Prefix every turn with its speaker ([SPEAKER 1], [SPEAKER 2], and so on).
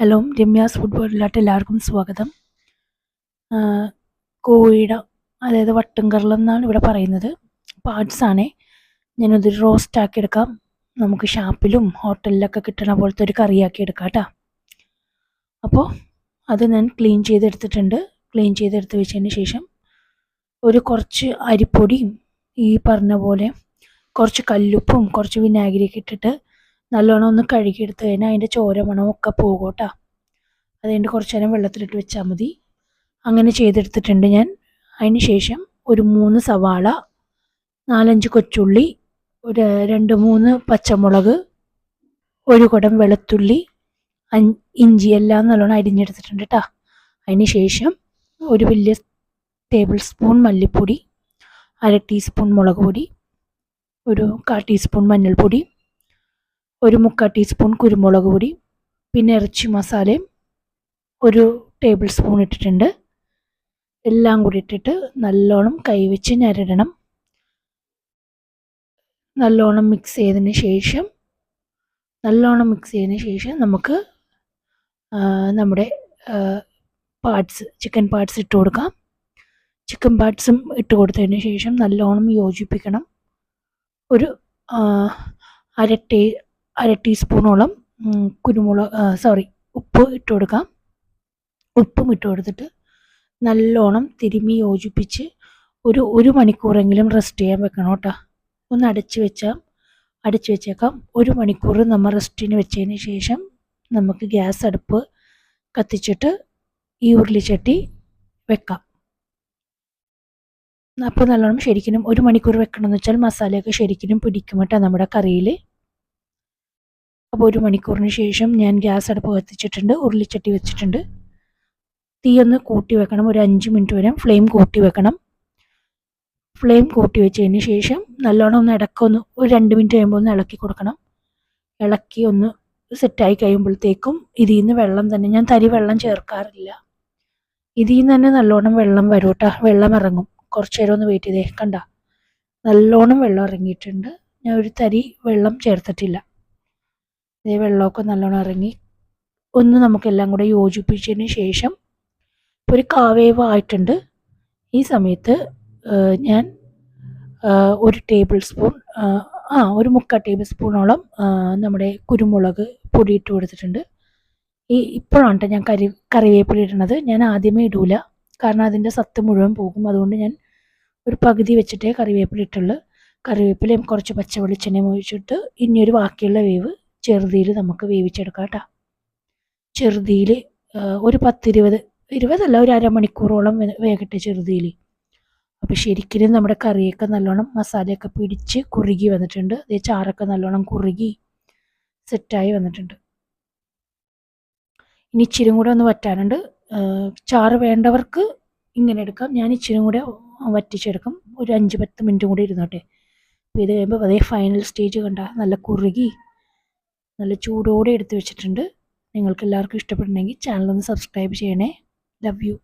[SPEAKER 1] Hello Ramya's food വേൾഡിലോട്ട് എല്ലാവർക്കും സ്വാഗതം. കോഴിയുടെ അതായത് വട്ടുംകറിളം എന്നാണ് ഇവിടെ പറയുന്നത്. പാർട്സ് ആണേ. ഞാനത് റോസ്റ്റ് ആക്കി എടുക്കാം. നമുക്ക് ഷാപ്പിലും ഹോട്ടലിലൊക്കെ കിട്ടണ പോലത്തെ ഒരു കറിയാക്കി എടുക്കാം കേട്ടോ അപ്പോൾ അത് ഞാൻ ക്ലീൻ ചെയ്തെടുത്തിട്ടുണ്ട്. ക്ലീൻ ചെയ്തെടുത്ത് വെച്ചതിന് ശേഷം ഒരു കുറച്ച് അരിപ്പൊടിയും ഈ പറഞ്ഞ പോലെ കുറച്ച് കല്ലുപ്പും കുറച്ച് വിനാഗിരിയൊക്കെ ഇട്ടിട്ട് നല്ലോണം ഒന്ന് കഴുകിയെടുത്ത് കഴിഞ്ഞാൽ അതിന്റെ ചോര മണമൊക്കെ പോകും അതുകൊണ്ട് കുറച്ച് നേരം വെള്ളത്തിലിട്ട് വെച്ചാൽ മതി. അങ്ങനെ ചെയ്തെടുത്തിട്ടുണ്ട് ഞാൻ. അതിന് ശേഷം ഒരു മൂന്ന് സവാള നാലഞ്ച് കൊച്ചുള്ളി ഒരു രണ്ട് മൂന്ന് പച്ചമുളക് ഒരു കുടം വെളുത്തുള്ളി ഇഞ്ചി എല്ലാം നല്ലോണം അരിഞ്ഞെടുത്തിട്ടുണ്ട് കേട്ടോ അതിന് ശേഷം ഒരു വലിയ ടേബിൾ സ്പൂൺ മല്ലിപ്പൊടി അര ടീസ്പൂൺ മുളക് പൊടി ഒരു കാ ടീസ്പൂൺ മഞ്ഞൾപ്പൊടി ഒരു മുക്കാൽ ടീസ്പൂൺ കുരുമുളക് പൊടി പിന്നെ ഇറച്ചി മസാലയും ഒരു ടേബിൾ സ്പൂൺ ഇട്ടിട്ടുണ്ട്. എല്ലാം കൂടി ഇട്ടിട്ട് നല്ലോണം കൈവച്ച് ഞരടണം. നല്ലോണം മിക്സ് ചെയ്തതിന് ശേഷം നല്ലോണം മിക്സ് ചെയ്തതിന് ശേഷം നമുക്ക് നമ്മുടെ പാർട്സ് ചിക്കൻ പാർട്സ് ഇട്ട് കൊടുക്കാം. ചിക്കൻ പാർട്സും ഇട്ട് കൊടുത്തതിന് ശേഷം നല്ലോണം യോജിപ്പിക്കണം. ഒരു അര ടീ അര ടീസ്പൂണോളം കുരുമുളക് സോറി ഉപ്പ് ഇട്ട് കൊടുക്കാം. ഉപ്പും ഇട്ട് കൊടുത്തിട്ട് നല്ലോണം തിരുമി യോജിപ്പിച്ച് ഒരു ഒരു മണിക്കൂറെങ്കിലും റെസ്റ്റ് ചെയ്യാൻ വെക്കണം കേട്ടോ. ഒന്ന് അടച്ച് വെച്ചാൽ അടച്ച് വെച്ചേക്കാം. ഒരു മണിക്കൂർ നമ്മൾ റെസ്റ്റിന് വെച്ചതിന് ശേഷം നമുക്ക് ഗ്യാസ് അടുപ്പ് കത്തിച്ചിട്ട് ഈ ഉരുളിച്ചട്ടി വെക്കാം. അപ്പോൾ നല്ലോണം ശരിക്കും ഒരു മണിക്കൂർ വെക്കണം എന്ന് വെച്ചാൽ മസാലയൊക്കെ ശരിക്കും പിടിക്കും കേട്ടോ നമ്മുടെ കറിയിൽ അപ്പോൾ ഒരു മണിക്കൂറിന് ശേഷം ഞാൻ ഗ്യാസ് അടുപ്പ് കത്തിച്ചിട്ടുണ്ട് ഉരുളിച്ചട്ടി വെച്ചിട്ടുണ്ട്. തീ ഒന്ന് കൂട്ടി വെക്കണം ഒരു അഞ്ച് മിനിറ്റ് വരെ ഫ്ലെയിം കൂട്ടി വെക്കണം. ഫ്ലെയിം കൂട്ടി വെച്ചതിന് ശേഷം നല്ലോണം ഒന്ന് ഇടക്കൊന്ന് ഒരു രണ്ട് മിനിറ്റ് കഴിയുമ്പോൾ ഒന്ന് ഇളക്കി കൊടുക്കണം. ഇളക്കി ഒന്ന് സെറ്റായി കഴിയുമ്പോഴത്തേക്കും ഇതിൽ നിന്ന് വെള്ളം തന്നെ ഞാൻ തരി വെള്ളം ചേർക്കാറില്ല. ഇതിൽ നിന്ന് തന്നെ നല്ലോണം വെള്ളം വരും കേട്ടോ വെള്ളം ഇറങ്ങും. കുറച്ച് നേരം ഒന്ന് വെയിറ്റ് ചെയ്തേ കണ്ട. നല്ലോണം വെള്ളം ഇറങ്ങിയിട്ടുണ്ട്. ഞാൻ ഒരു തരി വെള്ളം ചേർത്തിട്ടില്ല. ഇതേ വെള്ളമൊക്കെ നല്ലോണം ഇറങ്ങി. ഒന്ന് നമുക്കെല്ലാം കൂടെ യോജിപ്പിച്ചതിന് ശേഷം ഒരു കാവേവ് ആയിട്ടുണ്ട്. ഈ സമയത്ത് ഞാൻ ഒരു ടേബിൾ സ്പൂൺ ആ, ഒരു മുക്കാൽ ടേബിൾ സ്പൂണോളം നമ്മുടെ കുരുമുളക് പൊടി ഇട്ട് കൊടുത്തിട്ടുണ്ട്. ഈ ഇപ്പോഴാണ് ഞാൻ കറി കറിവേപ്പില ഇടുന്നത്. ഞാൻ ആദ്യമേ ഇടൂല. കാരണം അതിന്റെ സത്ത് മുഴുവൻ പോകും. അതുകൊണ്ട് ഞാൻ ഒരു പകുതി വെച്ചിട്ടേ കറിവേപ്പില ഇട്ടുള്ളൂ. കറിവേപ്പിലയും കുറച്ച് പച്ച വെളിച്ചെണ്ണയും ഒഴിച്ചിട്ട് ഇനിയൊരു ബാക്കിയുള്ള വേവ് ചെറുതിയിൽ നമുക്ക് വേവിച്ചെടുക്കാം കേട്ടോ. ചെറുതിയിൽ ഒരു പത്തിരുപത് ഇരുപതല്ല ഒരു അരമണിക്കൂറോളം വേകട്ടെ ചെറുതിയിൽ അപ്പോൾ ശരിക്കും നമ്മുടെ കറിയൊക്കെ നല്ലോണം മസാലയൊക്കെ പിടിച്ച് കുറുകി വന്നിട്ടുണ്ട്. അതേ ചാറൊക്കെ നല്ലോണം കുറുകി സെറ്റായി വന്നിട്ടുണ്ട്. ഇനി ഇച്ചിരി കൂടെ ഒന്ന് വറ്റാനുണ്ട്. ചാറ് വേണ്ടവർക്ക് ഇങ്ങനെ എടുക്കാം. ഞാൻ ഇച്ചിരി കൂടെ വറ്റിച്ചെടുക്കും. ഒരു അഞ്ച് പത്ത് മിനിറ്റും കൂടി ഇരുന്നോട്ടെ. അപ്പോൾ ഇത് കഴിയുമ്പോൾ അതേ ഫൈനൽ സ്റ്റേജ് കണ്ട നല്ല കുറുകി നല്ല ചൂടോടെ എടുത്തു വെച്ചിട്ടുണ്ട്. നിങ്ങൾക്ക് എല്ലാവർക്കും ഇഷ്ടപ്പെട്ടുണ്ടെങ്കിൽ ചാനൽ ഒന്ന് സബ്സ്ക്രൈബ് ചെയ്യണേ. Love you